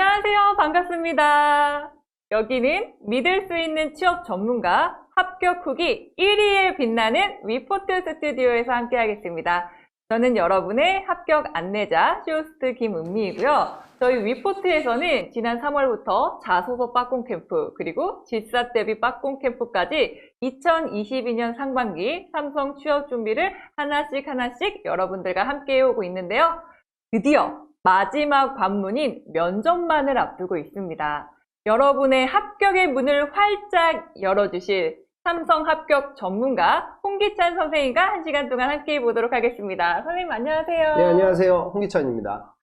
안녕하세요. 반갑습니다. 여기는 믿을 수 있는 취업 전문가 합격 후기 1위에 빛나는 위포트 스튜디오에서 함께하겠습니다. 저는 여러분의 합격 안내자 쇼스트 김은미이고요. 저희 위포트에서는 지난 3월부터 자소서 빠꿈 캠프 그리고 질사 대비 빠꿈 캠프까지 2022년 상반기 삼성 취업 준비를 하나씩 하나씩 여러분들과 함께 해오고 있는데요. 드디어 마지막 관문인 면접만을 앞두고 있습니다. 여러분의 합격의 문을 활짝 열어주실 삼성 합격 전문가 홍기찬 선생님과 한 시간 동안 함께 해 보도록 하겠습니다. 선생님 안녕하세요. 네, 안녕하세요. 홍기찬입니다.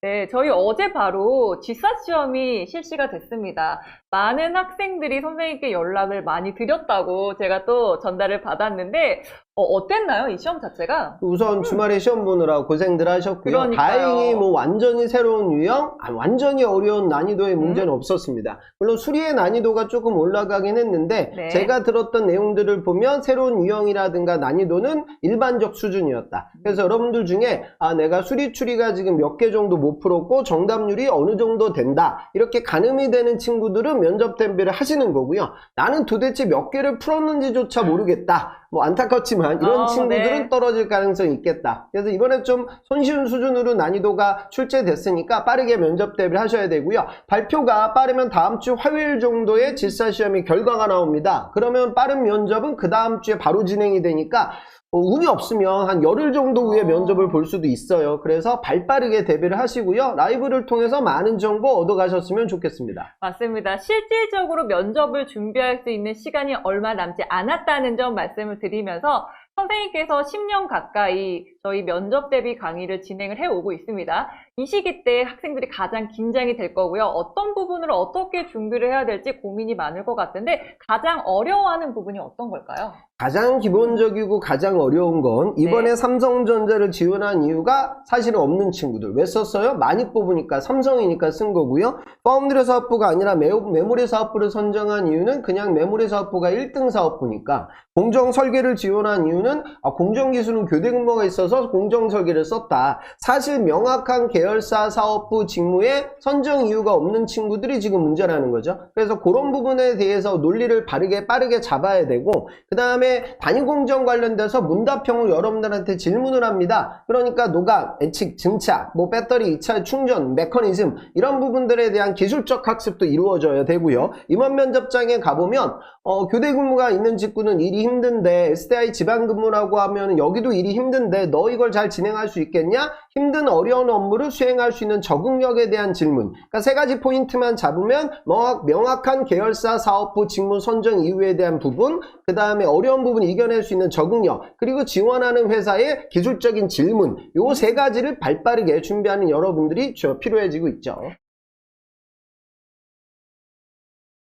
네, 저희 어제 바로 지사 시험이 실시가 됐습니다. 많은 학생들이 선생님께 연락을 많이 드렸다고 제가 또 전달을 받았는데 어, 땠나요 이 시험 자체가? 우선 주말에 시험 보느라 고생들 하셨고요. 음. 그러니까요. 다행히 뭐 완전히 새로운 유형, 아, 완전히 어려운 난이도의 음. 문제는 없었습니다. 물론 수리의 난이도가 조금 올라가긴 했는데 네. 제가 들었던 내용들을 보면 새로운 유형이라든가 난이도는 일반적 수준이었다. 그래서 여러분들 중에 아 내가 수리 추리가 지금 몇 개 정도 못 풀었고 정답률이 어느 정도 된다. 이렇게 가늠이 되는 친구들은 면접 대비를 하시는 거고요. 나는 도대체 몇 개를 풀었는지조차 모르겠다. 뭐 안타깝지만 이런 어, 친구들은 네. 떨어질 가능성이 있겠다. 그래서 이번에 좀 손쉬운 수준으로 난이도가 출제됐으니까 빠르게 면접 대비를 하셔야 되고요. 발표가 빠르면 다음 주 화요일 정도에 질사 시험이 결과가 나옵니다. 그러면 빠른 면접은 그 다음 주에 바로 진행이 되니까 어, 운이 없으면 한 열흘 정도 후에 어. 면접을 볼 수도 있어요. 그래서 발 빠르게 대비를 하시고요. 라이브를 통해서 많은 정보 얻어가셨으면 좋겠습니다. 맞습니다. 실질적으로 면접을 준비할 수 있는 시간이 얼마 남지 않았다는 점 말씀을 드리면서 선생님께서 10년 가까이 저희 면접 대비 강의를 진행을 해오고 있습니다. 이 시기 때 학생들이 가장 긴장이 될 거고요. 어떤 부분을 어떻게 준비를 해야 될지 고민이 많을 것 같은데 가장 어려워하는 부분이 어떤 걸까요? 가장 기본적이고 가장 어려운 건 이번에 네. 삼성전자를 지원한 이유가 사실은 없는 친구들. 왜 썼어요? 많이 뽑으니까 삼성이니까 쓴 거고요. 파운드리 사업부가 아니라 매, 메모리 사업부를 선정한 이유는 그냥 메모리 사업부가 1등 사업부니까 공정 설계를 지원한 이유는 아, 공정 기술은 교대 근무가 있어서 공정 설계를 썼다. 사실 명확한 계열사 사업부 직무에 선정 이유가 없는 친구들이 지금 문제라는 거죠. 그래서 그런 부분에 대해서 논리를 바르게 빠르게 잡아야 되고 그 다음에 단위공정 관련돼서 문답형을 여러분들한테 질문을 합니다. 그러니까 노각, 예측, 증차, 뭐 배터리 2차 충전, 메커니즘 이런 부분들에 대한 기술적 학습도 이루어져야 되고요. 임원 면접장에 가보면 어, 교대 근무가 있는 직구는 일이 힘든데 SDI 지방 근무라고 하면 여기도 일이 힘든데 너 이걸 잘 진행할 수 있겠냐? 힘든 어려운 업무를 수행할 수 있는 적응력에 대한 질문. 그러니까 세 가지 포인트만 잡으면 명확, 명확 한 계열사 사업부 직무 선정 이유에 대한 부분, 그 다음에 어려운 부분 이겨낼 수 있는 적응력, 그리고 지원하는 회사의 기술적인 질문. 요 세 가지를 발빠르게 준비하는 여러분들이 저 필요해지고 있죠.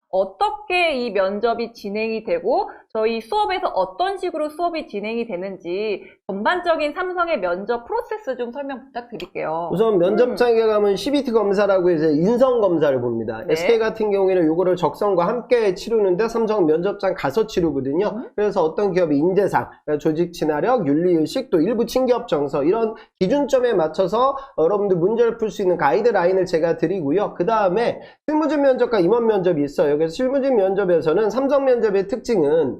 어떻게 이 면접이 진행이 되고 저희 수업에서 어떤 식으로 수업이 진행이 되는지 전반적인 삼성의 면접 프로세스 좀 설명 부탁드릴게요. 우선 면접장에 가면 CBT 검사라고 해서 인성 검사를 봅니다. 네. SK 같은 경우에는 요거를 적성과 함께 치르는데 삼성 면접장 가서 치르거든요. 음. 그래서 어떤 기업이 인재상, 조직 친화력, 윤리의식, 또 일부 친기업 정서 이런 기준점에 맞춰서 여러분들 문제를 풀 수 있는 가이드라인을 제가 드리고요. 그 다음에 실무진 면접과 임원 면접이 있어요. 그래서 실무진 면접에서는 삼성 면접의 특징은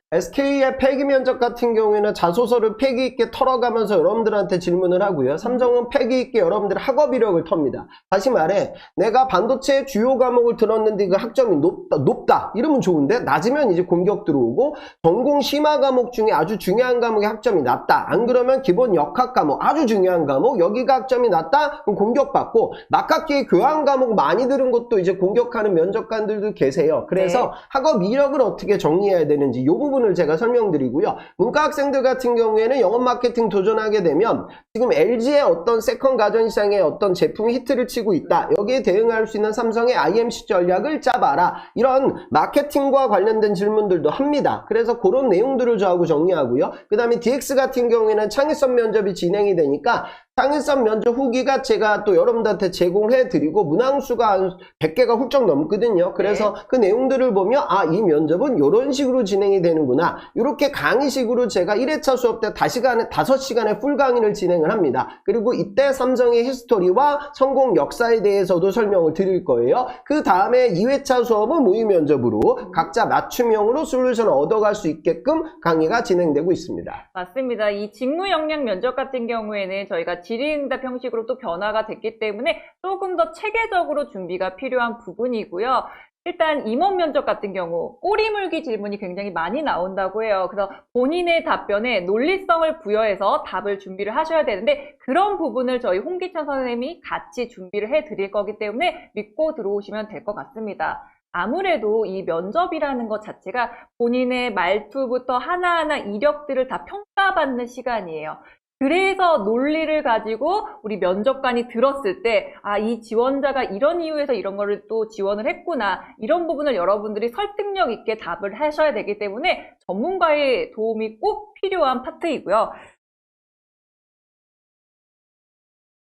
SK의 폐기 면접 같은 경우에는 자소서를 폐기 있게 털어가면서 여러분들한테 질문을 하고요. 삼성은 폐기 있게 여러분들의 학업 이력을 텁니다. 다시 말해, 내가 반도체 주요 과목을 들었는데 그 학점이 높다, 높다. 이러면 좋은데, 낮으면 이제 공격 들어오고, 전공 심화 과목 중에 아주 중요한 과목의 학점이 낮다. 안 그러면 기본 역학 과목, 아주 중요한 과목, 여기가 학점이 낮다? 그럼 공격받고, 막학기에 교환 과목 많이 들은 것도 이제 공격하는 면접관들도 계세요. 그래서 네. 학업 이력을 어떻게 정리해야 되는지 이 부분 을 제가 설명드리고요. 문과 학생들 같은 경우에는 영업 마케팅 도전하게 되면 지금 LG의 어떤 세컨 가전 시장의 어떤 제품이 히트를 치고 있다. 여기에 대응할 수 있는 삼성의 IMC 전략을 짜봐라. 이런 마케팅과 관련된 질문들도 합니다. 그래서 그런 내용들을 저하고 정리하고요. 그 다음에 DX 같은 경우에는 창의성 면접이 진행이 되니까 상위성 면접 후기가 제가 또 여러분들한테 제공해 드리고 문항수가 한 100개가 훌쩍 넘거든요. 그래서 그 내용들을 보면 아, 이 면접은 이런 식으로 진행이 되는구나. 이렇게 강의식으로 제가 1회차 수업 때 5시간에 5시간의 풀 강의를 진행을 합니다. 그리고 이때 삼성의 히스토리와 성공 역사에 대해서도 설명을 드릴 거예요. 그 다음에 2회차 수업은 모의 면접으로 각자 맞춤형으로 솔루션을 얻어갈 수 있게끔 강의가 진행되고 있습니다. 맞습니다. 이 직무 역량 면접 같은 경우에는 저희가 질의응답 형식으로 또 변화가 됐기 때문에 조금 더 체계적으로 준비가 필요한 부분이고요. 일단 임원 면접 같은 경우 꼬리물기 질문이 굉장히 많이 나온다고 해요. 그래서 본인의 답변에 논리성을 부여해서 답을 준비를 하셔야 되는데 그런 부분을 저희 홍기천 선생님이 같이 준비를 해 드릴 거기 때문에 믿고 들어오시면 될 것 같습니다. 아무래도 이 면접이라는 것 자체가 본인의 말투부터 하나하나 이력들을 다 평가받는 시간이에요. 그래서 논리를 가지고 우리 면접관이 들었을 때, 아, 이 지원자가 이런 이유에서 이런 거를 또 지원을 했구나. 이런 부분을 여러분들이 설득력 있게 답을 하셔야 되기 때문에 전문가의 도움이 꼭 필요한 파트이고요.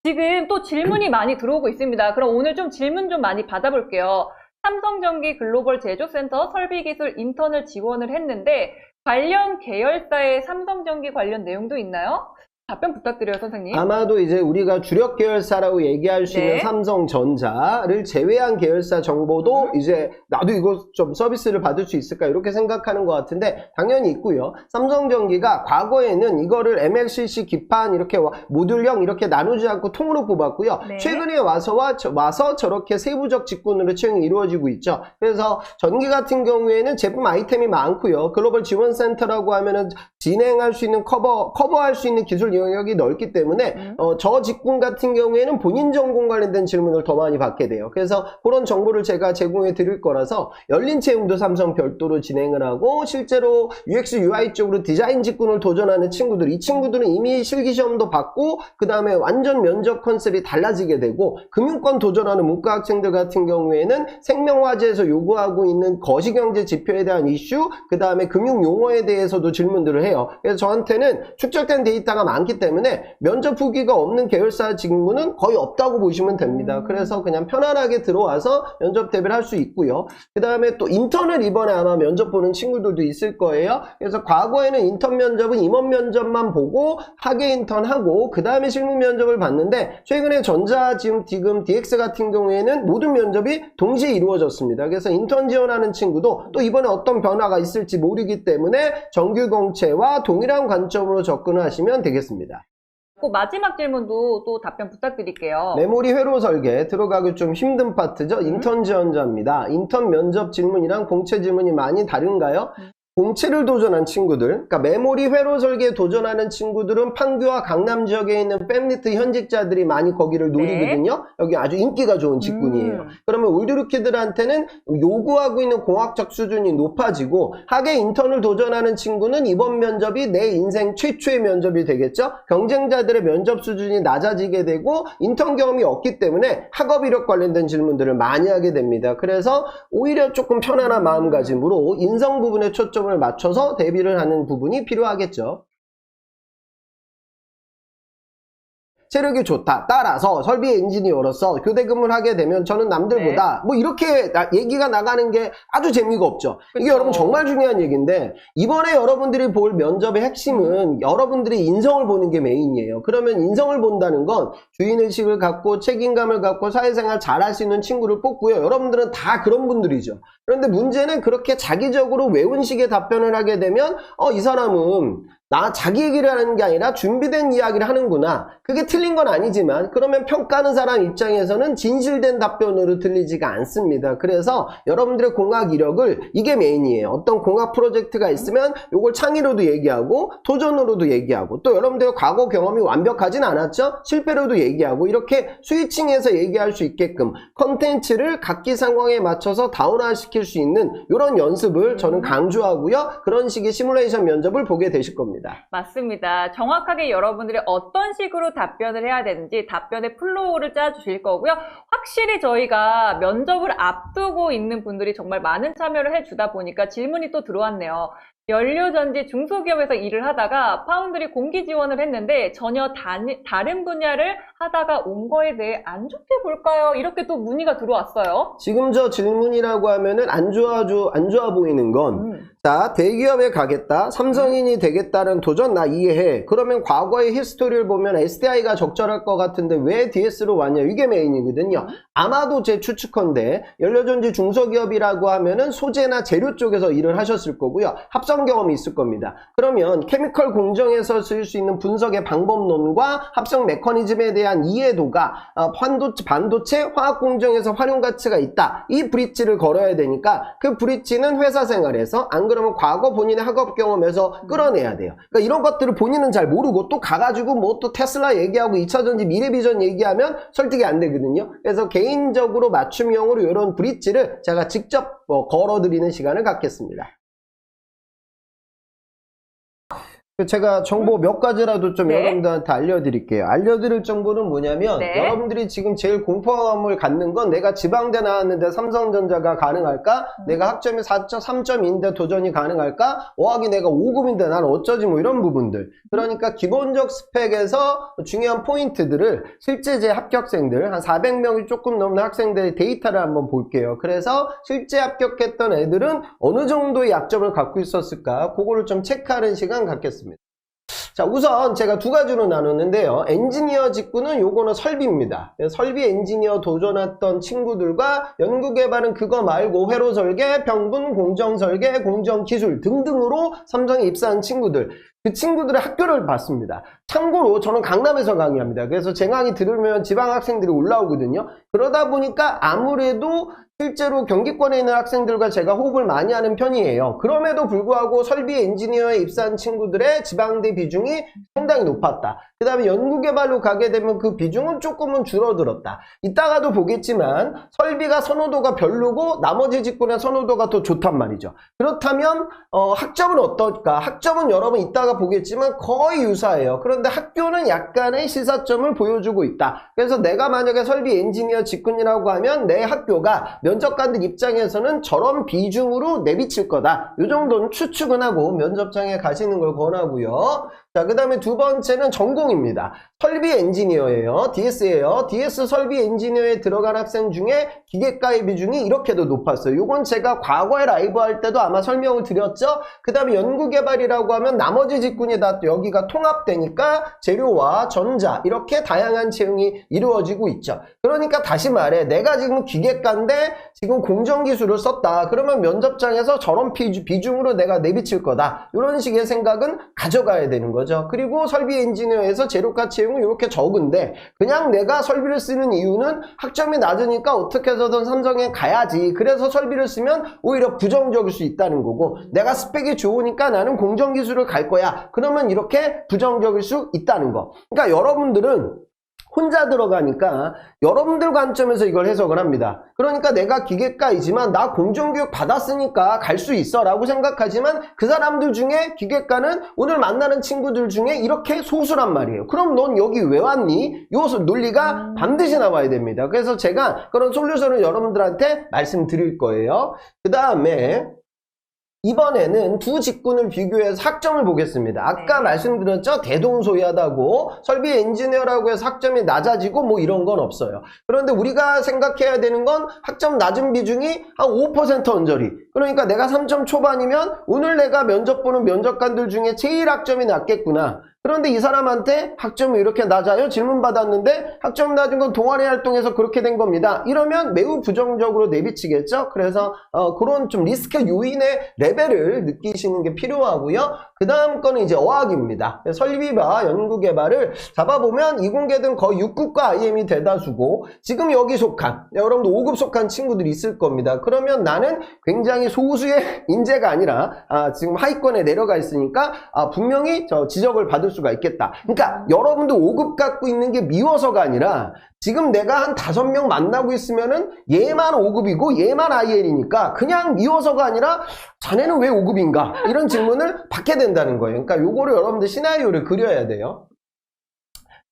지금 또 질문이 많이 들어오고 있습니다. 그럼 오늘 좀 질문 좀 많이 받아볼게요. 삼성전기 글로벌 제조센터 설비기술 인턴을 지원을 했는데 관련 계열사의 삼성전기 관련 내용도 있나요? 답변 부탁드려요, 선생님. 아마도 이제 우리가 주력 계열사라고 얘기할 수 있는 네. 삼성전자를 제외한 계열사 정보도 음. 이제 나도 이거 좀 서비스를 받을 수 있을까 이렇게 생각하는 것 같은데 당연히 있고요. 삼성전기가 과거에는 이거를 MLCC 기판 이렇게 와- 모듈형 이렇게 나누지 않고 통으로 뽑았고요. 네. 최근에 와서와 저- 와서 저렇게 세부적 직군으로 채용이 이루어지고 있죠. 그래서 전기 같은 경우에는 제품 아이템이 많고요. 글로벌 지원센터라고 하면은 진행할 수 있는 커버 커버할 수 있는 기술 영역이 넓기 때문에 음. 어, 저 직군 같은 경우에는 본인 전공 관련된 질문을 더 많이 받게 돼요. 그래서 그런 정보를 제가 제공해 드릴 거라서 열린 채용도 삼성 별도로 진행을 하고 실제로 UX UI 쪽으로 디자인 직군을 도전하는 친구들 이 친구들은 이미 실기 시험도 받고 그 다음에 완전 면접 컨셉이 달라지게 되고 금융권 도전하는 문과 학생들 같은 경우에는 생명화재에서 요구하고 있는 거시경제 지표에 대한 이슈 그 다음에 금융 용어에 대해서도 질문들을 해요. 그래서 저한테는 축적된 데이터가 많기 때문에 면접 후기가 없는 계열사 직무는 거의 없다고 보시면 됩니다. 음. 그래서 그냥 편안하게 들어와서 면접 대비를 할 수 있고요. 그 다음에 또 인턴을 이번에 아마 면접 보는 친구들도 있을 거예요. 그래서 과거에는 인턴 면접은 임원 면접만 보고 하계 인턴하고 그 다음에 실무 면접을 봤는데 최근에 전자 지금 지금 DX 같은 경우에는 모든 면접이 동시에 이루어졌습니다. 그래서 인턴 지원하는 친구도 또 이번에 어떤 변화가 있을지 모르기 때문에 정규 공채와 동일한 관점으로 접근을 하시면 되겠습니다. 그 마지막 질문도 또 답변 부탁드릴게요. 메모리 회로 설계 들어가기 좀 힘든 파트죠. 음. 인턴 지원자입니다. 인턴 면접 질문이랑 공채 질문이 많이 다른가요? 음. 공채를 도전한 친구들, 그러니까 메모리 회로 설계에 도전하는 친구들은 판교와 강남 지역에 있는 팬리트 현직자들이 많이 거기를 노리거든요. 여기 아주 인기가 좋은 직군이에요. 네. 음. 그러면 울드루키들한테는 요구하고 있는 공학적 수준이 높아지고 하계 인턴을 도전하는 친구는 이번 면접이 내 인생 최초의 면접이 되겠죠. 경쟁자들의 면접 수준이 낮아지게 되고 인턴 경험이 없기 때문에 학업 이력 관련된 질문들을 많이 하게 됩니다. 그래서 오히려 조금 편안한 마음가짐으로 인성 부분에 초점 을 맞춰서 대비를 하는 부분이 필요하겠죠. 체력이 좋다. 따라서 설비 엔지니어로서 교대 근무를 하게 되면 저는 남들보다 뭐 이렇게 나- 얘기가 나가는 게 아주 재미가 없죠. 이게 그쵸. 여러분 정말 중요한 얘기인데 이번에 여러분들이 볼 면접의 핵심은 여러분들이 인성을 보는 게 메인이에요. 그러면 인성을 본다는 건 주인의식을 갖고 책임감을 갖고 사회생활 잘할 수 있는 친구를 뽑고요. 여러분들은 다 그런 분들이죠. 그런데 문제는 그렇게 자기적으로 외운 식의 답변을 하게 되면 어, 이 사람은 나 자기 얘기를 하는 게 아니라 준비된 이야기를 하는구나. 그게 틀린 건 아니지만 그러면 평가하는 사람 입장에서는 진실된 답변으로 들리지가 않습니다. 그래서 여러분들의 공학 이력을 이게 메인이에요. 어떤 공학 프로젝트가 있으면 이걸 창의로도 얘기하고 도전으로도 얘기하고 또 여러분들의 과거 경험이 완벽하진 않았죠? 실패로도 얘기하고 이렇게 스위칭해서 얘기할 수 있게끔 컨텐츠를 각기 상황에 맞춰서 다운화시킬 수 있는 이런 연습을 저는 강조하고요. 그런 식의 시뮬레이션 면접을 보게 되실 겁니다. 맞습니다. 정확하게 여러분들이 어떤 식으로 답변을 해야 되는지 답변의 플로우를 짜주실 거고요. 확실히 저희가 면접을 앞두고 있는 분들이 정말 많은 참여를 해주다 보니까 질문이 또 들어왔네요. 연료전지 중소기업에서 일을 하다가 파운드리 공기 지원을 했는데 전혀 다, 다른 분야를 하다가 온 거에 대해 안 좋게 볼까요? 이렇게 또 문의가 들어왔어요. 지금 저 질문이라고 하면은 안 좋아, 주- 안 좋아 보이는 건, 음. 자, 대기업에 가겠다. 삼성인이 되겠다는 도전 나 이해해. 그러면 과거의 히스토리를 보면 SDI가 적절할 것 같은데 왜 DS로 왔냐? 이게 메인이거든요. 아마도 제 추측컨대 연료전지 중소기업이라고 하면은 소재나 재료 쪽에서 일을 하셨을 거고요. 합성 경험이 있을 겁니다. 그러면 케미컬 공정에서 쓸 수 있는 분석의 방법론과 합성 메커니즘에 대한 이해도가 어, 반도체, 반도체 화학 공정에서 활용 가치가 있다. 이 브릿지를 걸어야 되니까 그 브릿지는 회사 생활에서 안 그러면 과거 본인의 학업 경험에서 끌어내야 돼요. 그러니까 이런 것들을 본인은 잘 모르고 또 가가지고 뭐 또 테슬라 얘기하고 2차전지 미래비전 얘기하면 설득이 안 되거든요. 그래서 개인 적으로 맞춤형으로 이런 브릿지를 제가 직접 어, 걸어드리는 시간을 갖겠습니다. 제가 정보 몇 가지라도 좀 네. 여러분들한테 알려드릴게요. 알려드릴 정보는 뭐냐면 네. 여러분들이 지금 제일 공포감을 갖는 건 내가 지방대 나왔는데 삼성전자가 가능할까? 음. 내가 학점이 4.3점인데 도전이 가능할까? 어학이 내가 5급인데 난 어쩌지 뭐 이런 부분들. 그러니까 기본적 스펙에서 중요한 포인트들을 실제 제 합격생들 한 400명이 조금 넘는 학생들의 데이터를 한번 볼게요. 그래서 실제 합격했던 애들은 어느 정도의 약점을 갖고 있었을까? 그거를 좀 체크하는 시간 갖겠습니다. 자, 우선 제가 두 가지로 나눴는데요. 엔지니어 직구는 요거는 설비입니다. 설비 엔지니어 도전했던 친구들과 연구개발은 그거 말고 회로 설계, 병분, 공정 설계, 공정 기술 등등으로 삼성에 입사한 친구들. 그 친구들의 학교를 봤습니다. 참고로 저는 강남에서 강의합니다. 그래서 제 강의 들으면 지방 학생들이 올라오거든요. 그러다 보니까 아무래도 실제로 경기권에 있는 학생들과 제가 호흡을 많이 하는 편이에요. 그럼에도 불구하고 설비 엔지니어에 입사한 친구들의 지방대 비중이 상당히 높았다. 그 다음에 연구개발로 가게 되면 그 비중은 조금은 줄어들었다. 이따가도 보겠지만 설비가 선호도가 별로고 나머지 직군의 선호도가 더 좋단 말이죠. 그렇다면 어, 학점은 어떨까? 학점은 여러분 이따가 보겠지만 거의 유사해요. 그런데 학교는 약간의 시사점을 보여주고 있다. 그래서 내가 만약에 설비 엔지니어 직군이라고 하면 내 학교가 면접관들 입장에서는 저런 비중으로 내비칠 거다. 이 정도는 추측은 하고 면접장에 가시는 걸 권하고요. 자, 그 다음에 두 번째는 전공입니다. 설비 엔지니어예요. DS예요. DS 설비 엔지니어에 들어간 학생 중에 기계과의 비중이 이렇게도 높았어요. 이건 제가 과거에 라이브 할 때도 아마 설명을 드렸죠. 그 다음에 연구개발이라고 하면 나머지 직군이 다 여기가 통합되니까 재료와 전자 이렇게 다양한 채용이 이루어지고 있죠. 그러니까 다시 말해 내가 지금 기계과인데 지금 공정기술을 썼다. 그러면 면접장에서 저런 비- 비중으로 내가 내비칠 거다. 이런 식의 생각은 가져가야 되는 거죠. 그리고 설비 엔지니어에서 재료가 채용은 이렇게 적은데 그냥 내가 설비를 쓰는 이유는 학점이 낮으니까 어떻게 해서든 삼성에 가야지. 그래서 설비를 쓰면 오히려 부정적일 수 있다는 거고 내가 스펙이 좋으니까 나는 공정기술을 갈 거야. 그러면 이렇게 부정적일 수 있다는 거. 그러니까 여러분들은 혼자 들어가니까 여러분들 관점에서 이걸 해석을 합니다. 그러니까 내가 기계과이지만 나 공정교육 받았으니까 갈 수 있어 라고 생각하지만 그 사람들 중에 기계과는 오늘 만나는 친구들 중에 이렇게 소수란 말이에요. 그럼 넌 여기 왜 왔니? 요 논리가 반드시 나와야 됩니다. 그래서 제가 그런 솔루션을 여러분들한테 말씀드릴 거예요. 그 다음에 이번에는 두 직군을 비교해서 학점을 보겠습니다. 아까 네. 말씀드렸죠? 대동소이하다고 설비 엔지니어라고 해서 학점이 낮아지고 뭐 이런 건 없어요. 그런데 우리가 생각해야 되는 건 학점 낮은 비중이 한 5% 언저리. 그러니까 내가 3점 초반이면 오늘 내가 면접 보는 면접관들 중에 제일 학점이 낮겠구나. 그런데 이 사람한테 학점이 이렇게 낮아요? 질문 받았는데 학점 낮은 건 동아리 활동에서 그렇게 된 겁니다. 이러면 매우 부정적으로 내비치겠죠? 그래서 어, 그런 좀 리스크 요인의 레벨을 느끼시는 게 필요하고요. 그 다음 거는 이제 어학입니다. 설비와 연구개발을 잡아보면 이공계등 거의 6급과 IM이 대다수고 지금 여기 속한 여러분도 5급 속한 친구들이 있을 겁니다. 그러면 나는 굉장히 소수의 인재가 아니라 아, 지금 하위권에 내려가 있으니까 아, 분명히 저 지적을 받을 수가 있겠다. 그러니까 여러분도 5급 갖고 있는 게 미워서가 아니라 지금 내가 한 다섯 명 만나고 있으면은 얘만 5급이고 얘만 IL이니까 그냥 미워서가 아니라 자네는 왜 5급인가? 이런 질문을 받게 된다는 거예요. 그러니까 요거를 여러분들 시나리오를 그려야 돼요.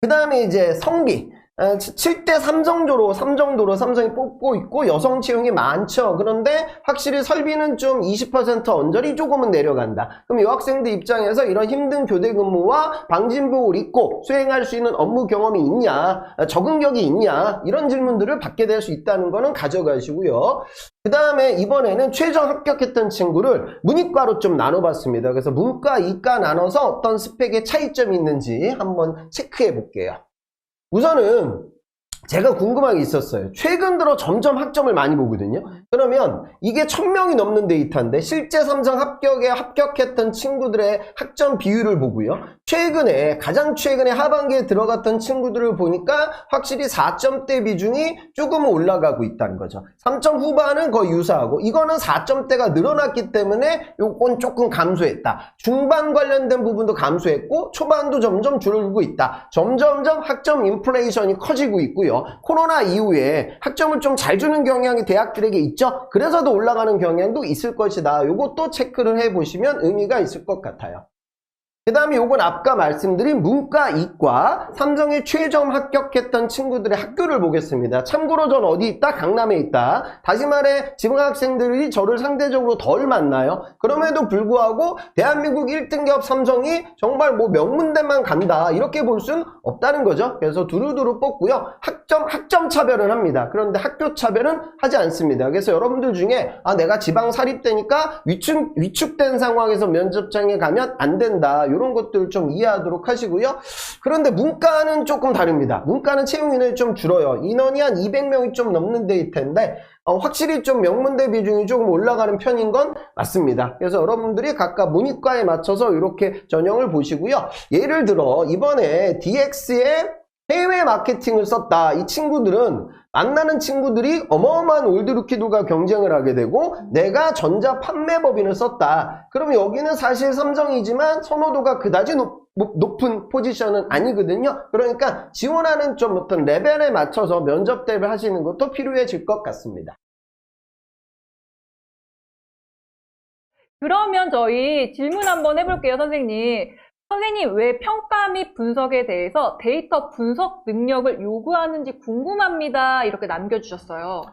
그 다음에 이제 성비. 7대 3 정도로 3 정도로 삼성이 뽑고 있고 여성 채용이 많죠. 그런데 확실히 설비는 좀 20% 언저리 조금은 내려간다. 그럼 여학생들 입장에서 이런 힘든 교대 근무와 방진복을 입고 수행할 수 있는 업무 경험이 있냐, 아, 적응력이 있냐 이런 질문들을 받게 될 수 있다는 거는 가져가시고요. 그 다음에 이번에는 최종 합격했던 친구를 문이과로 좀 나눠봤습니다. 그래서 문과, 이과 나눠서 어떤 스펙의 차이점이 있는지 한번 체크해 볼게요. 우선은 제가 궁금한 게 있었어요. 최근 들어 점점 학점을 많이 보거든요. 그러면 이게 1000명이 넘는 데이터인데 실제 삼성 합격에 합격했던 친구들의 학점 비율을 보고요. 최근에 가장 최근에 하반기에 들어갔던 친구들을 보니까 확실히 4점대 비중이 조금은 올라가고 있다는 거죠. 3점 후반은 거의 유사하고 이거는 4점대가 늘어났기 때문에 요건 조금 감소했다. 중반 관련된 부분도 감소했고 초반도 점점 줄어들고 있다. 점점점 학점 인플레이션이 커지고 있고요. 코로나 이후에 학점을 좀 잘 주는 경향이 대학들에게 있죠. 그래서도 올라가는 경향도 있을 것이다. 요것도 체크를 해보시면 의미가 있을 것 같아요. 그 다음에 요건 아까 말씀드린 문과, 이과, 삼성에 최점 합격했던 친구들의 학교를 보겠습니다. 참고로 전 어디 있다? 강남에 있다. 다시 말해 지방학생들이 저를 상대적으로 덜 만나요. 그럼에도 불구하고 대한민국 1등 기업 삼성이 정말 뭐 명문대만 간다. 이렇게 볼 순 없다는 거죠. 그래서 두루두루 뽑고요. 학점, 학점 차별은 합니다. 그런데 학교 차별은 하지 않습니다. 그래서 여러분들 중에 아, 내가 지방 사립대니까 위축, 위축된 상황에서 면접장에 가면 안 된다. 이런 것들을 좀 이해하도록 하시고요. 그런데 문과는 조금 다릅니다. 문과는 채용 인원이 좀 줄어요. 인원이 한 200명이 좀 넘는 데일 텐데 어, 확실히 좀 명문대 비중이 조금 올라가는 편인 건 맞습니다. 그래서 여러분들이 각각 문이과에 맞춰서 이렇게 전형을 보시고요. 예를 들어 이번에 DX에 해외 마케팅을 썼다. 이 친구들은 만나는 친구들이 어마어마한 올드루키들과 경쟁을 하게 되고 내가 전자 판매법인을 썼다. 그러면 여기는 사실 삼성이지만 선호도가 그다지 높, 높은 포지션은 아니거든요. 그러니까 지원하는 좀 어떤 레벨에 맞춰서 면접 대비를 하시는 것도 필요해질 것 같습니다. 그러면 저희 질문 한번 해볼게요, 선생님. 선생님, 왜 평가 및 분석에 대해서 데이터 분석 능력을 요구하는지 궁금합니다. 이렇게 남겨주셨어요.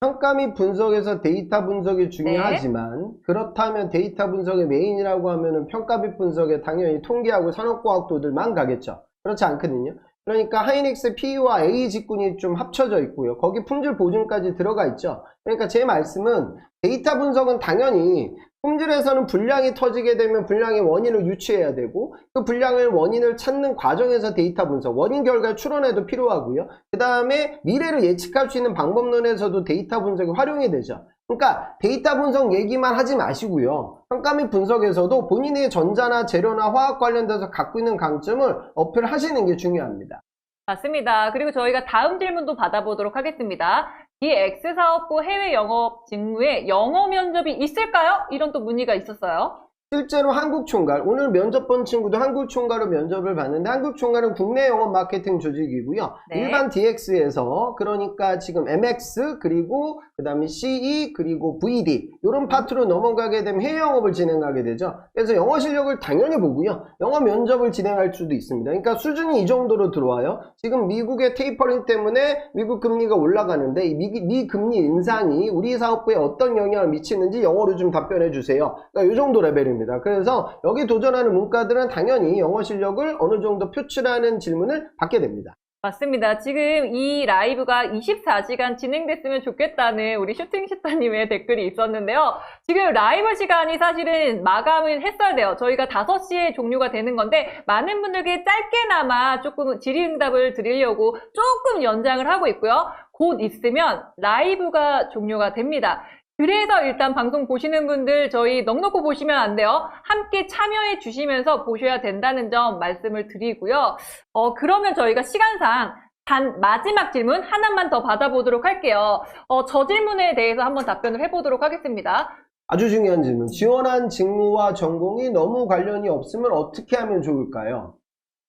평가 및 분석에서 데이터 분석이 중요하지만 그렇다면 데이터 분석의 메인이라고 하면은 평가 및 분석에 당연히 통계하고 산업과학도들만 가겠죠. 그렇지 않거든요. 그러니까 하이닉스 P와 A 직군이 좀 합쳐져 있고요. 거기 품질 보증까지 들어가 있죠. 그러니까 제 말씀은 데이터 분석은 당연히 품질에서는 불량이 터지게 되면 불량의 원인을 유추해야 되고 그 불량을 원인을 찾는 과정에서 데이터 분석, 원인 결과 추론에도 필요하고요. 그 다음에 미래를 예측할 수 있는 방법론에서도 데이터 분석이 활용이 되죠. 그러니까 데이터 분석 얘기만 하지 마시고요. 평가 및 분석에서도 본인의 전자나 재료나 화학 관련돼서 갖고 있는 강점을 어필하시는 게 중요합니다. 맞습니다. 그리고 저희가 다음 질문도 받아보도록 하겠습니다. DX 사업부 해외 영업 직무에 영어 면접이 있을까요? 이런 또 문의가 있었어요. 실제로 한국 총괄, 오늘 면접 본 친구도 한국 총괄로 면접을 봤는데 한국 총괄은 국내 영업 마케팅 조직이고요. 네. 일반 DX에서 그러니까 지금 MX 그리고 그 다음에 CE 그리고 VD 이런 파트로 넘어가게 되면 해외 영업을 진행하게 되죠. 그래서 영어 실력을 당연히 보고요. 영어 면접을 진행할 수도 있습니다. 그러니까 수준이 이 정도로 들어와요. 지금 미국의 테이퍼링 때문에 미국 금리가 올라가는데 이 미, 미 금리 인상이 우리 사업부에 어떤 영향을 미치는지 영어로 좀 답변해 주세요. 그러니까 이 정도 레벨입니다. 그래서 여기 도전하는 문과들은 당연히 영어 실력을 어느 정도 표출하는 질문을 받게 됩니다. 맞습니다. 지금 이 라이브가 24시간 진행됐으면 좋겠다는 우리 슈팅시타님의 댓글이 있었는데요. 지금 라이브 시간이 사실은 마감을 했어야 돼요. 저희가 5시에 종료가 되는 건데 많은 분들께 짧게나마 조금 질의응답을 드리려고 조금 연장을 하고 있고요. 곧 있으면 라이브가 종료가 됩니다. 그래서 일단 방송 보시는 분들 저희 넉넉히 보시면 안 돼요. 함께 참여해 주시면서 보셔야 된다는 점 말씀을 드리고요. 어, 그러면 저희가 시간상 단 마지막 질문 하나만 더 받아보도록 할게요. 어, 저 질문에 대해서 한번 답변을 해보도록 하겠습니다. 아주 중요한 질문. 지원한 직무와 전공이 너무 관련이 없으면 어떻게 하면 좋을까요?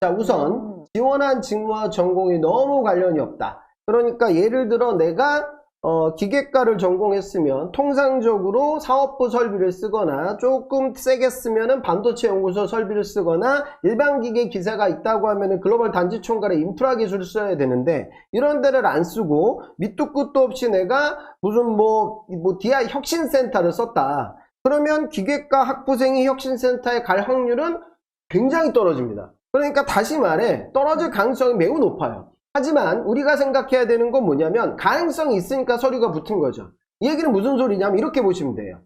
자, 우선 음. 지원한 직무와 전공이 너무 관련이 없다. 그러니까 예를 들어 내가 어, 기계과를 전공했으면 통상적으로 사업부 설비를 쓰거나 조금 세게 쓰면은 반도체 연구소 설비를 쓰거나 일반 기계 기사가 있다고 하면은 글로벌 단지 총괄의 인프라 기술을 써야 되는데 이런 데를 안 쓰고 밑도 끝도 없이 내가 무슨 뭐, 뭐 DI 혁신센터를 썼다. 그러면 기계과 학부생이 혁신센터에 갈 확률은 굉장히 떨어집니다. 그러니까 다시 말해 떨어질 가능성이 매우 높아요. 하지만 우리가 생각해야 되는 건 뭐냐면 가능성이 있으니까 서류가 붙은 거죠. 이 얘기는 무슨 소리냐면 이렇게 보시면 돼요.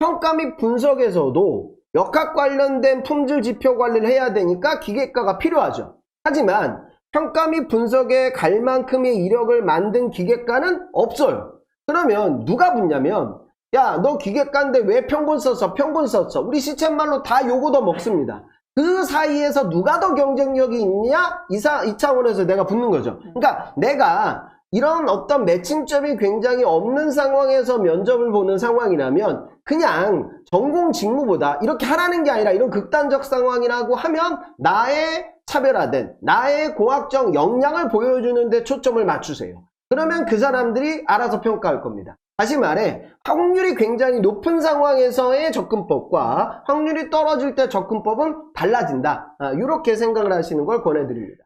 평가 및 분석에서도 역학 관련된 품질 지표 관리를 해야 되니까 기계과가 필요하죠. 하지만 평가 및 분석에 갈 만큼의 이력을 만든 기계과는 없어요. 그러면 누가 붙냐면 야 너 기계과인데 왜 평분 썼어 평분 썼어 우리 시쳇말로 다 요거 더 먹습니다. 그 사이에서 누가 더 경쟁력이 있냐? 이, 사, 이 차원에서 내가 붙는 거죠. 그러니까 내가 이런 어떤 매칭점이 굉장히 없는 상황에서 면접을 보는 상황이라면 그냥 전공 직무보다 이렇게 하라는 게 아니라 이런 극단적 상황이라고 하면 나의 차별화된 나의 공학적 역량을 보여주는데 초점을 맞추세요. 그러면 그 사람들이 알아서 평가할 겁니다. 다시 말해 확률이 굉장히 높은 상황에서의 접근법과 확률이 떨어질 때 접근법은 달라진다. 이렇게 생각을 하시는 걸 권해드립니다.